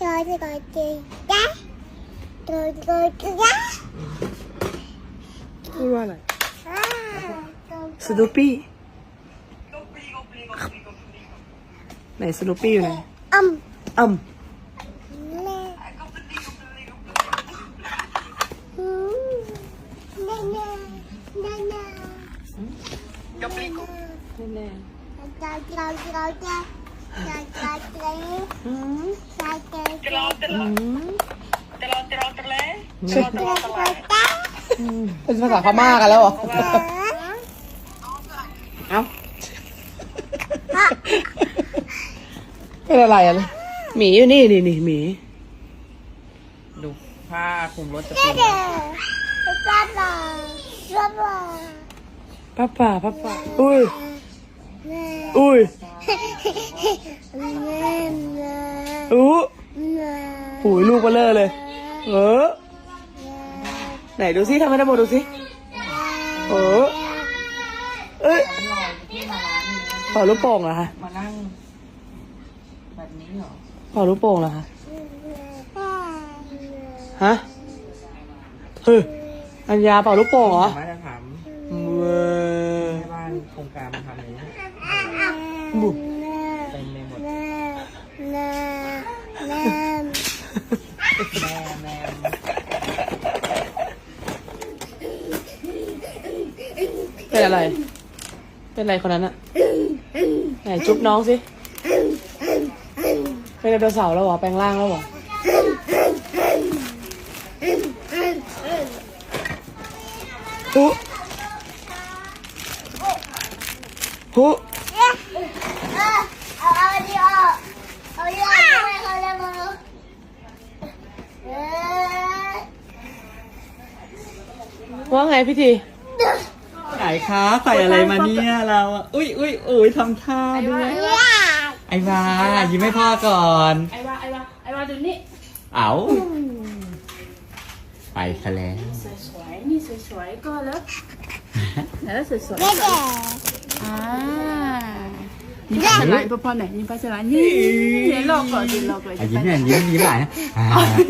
Rồi rồi rồi chị Đá Rồi rồi chị đá พูดว่าอะไร À Rồi สโนปี้ไหนสโนปี้อยู่ไหน Âm อ่ำ Nè Ừ. Nè nè Nè nè แน่ Rồi rồi rồi rồi Rồi rồi rồi อืม Rồi rồi ตลอดตลอดอืมตลอดตลอดตลอดใช่ตลอดตลอด Đá เป็นภาษาพม่ากันแล้วเหรอเอ้าเป็นอะไรอะหมีอยู่นี่นี่นี่หมี ดูผ้าคลุมรถจะเป็น Papa Papa ป้าป่าป้าป่าอุ้ย อุ้ยอู้หูยลูกเบลเลอเลย เออ ไหนดูซิทำให้ได้หมดดูซิเออเอ้ยเป่าลูกโป่งเหรอคะมานั่งแบบนี้เหรอเป่าลูกโป่งเหรอคะฮะเฮ้ยอัญญาเป่าลูกโป่งเหรอ มาจะถาม เว้ย แม่บ้านโครงการมาทำอย่างนี้ บุ เต็มไปหมด Nè Nè แม่เป็นอะไร เป็นอะไรคนนั้นอะไหนจุ๊บน้องสิ เป็นไดโนเสาร์แล้วเหรอ แปลงร่างแล้วเหรอ huống huống ว่าไงพี่ทีไส่ขาใส่อะไรมาเนี่ยเราอะอุ้ยอุ้ยอุ้ยทำท่าด้วย ไอวายิ้มให้พ่อก่อน ไอวาไอวาไอวาดูนี่ เอาไปซะแล้วสวยๆนี่สวยๆก็แล้วแล้วสวยๆอ่านี่ป้าสลายพ่อไหนนี่ป้าสลานี่เดี๋ยลรอก่อนเดี๋ยลอก่อนยิ้มเนี่ยยิ้มยิ้มหลายนะ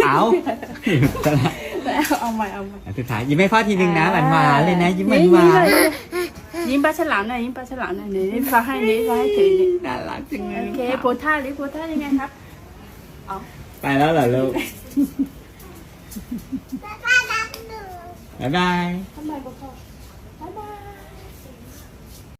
เอาสลาย เอาใหม่เอาใหม่อะสุดท้ายยิ้มให้พ่อทีนึงนะหวานหวานๆเลยนะ ยิ้มหวานหวานยิ้มปลาฉลามหน่อยยิ้มปลาฉลามหน่อยนี่ฟ้าให้นี่ฟ้าให้ถือนี่น่ารักจังเลยโอเคโพสท่าหรือโพสท่ายังไงครับไปแล้วเหรอลูก Papa đang ngủ บ๊ายบายทำไมบ่พอ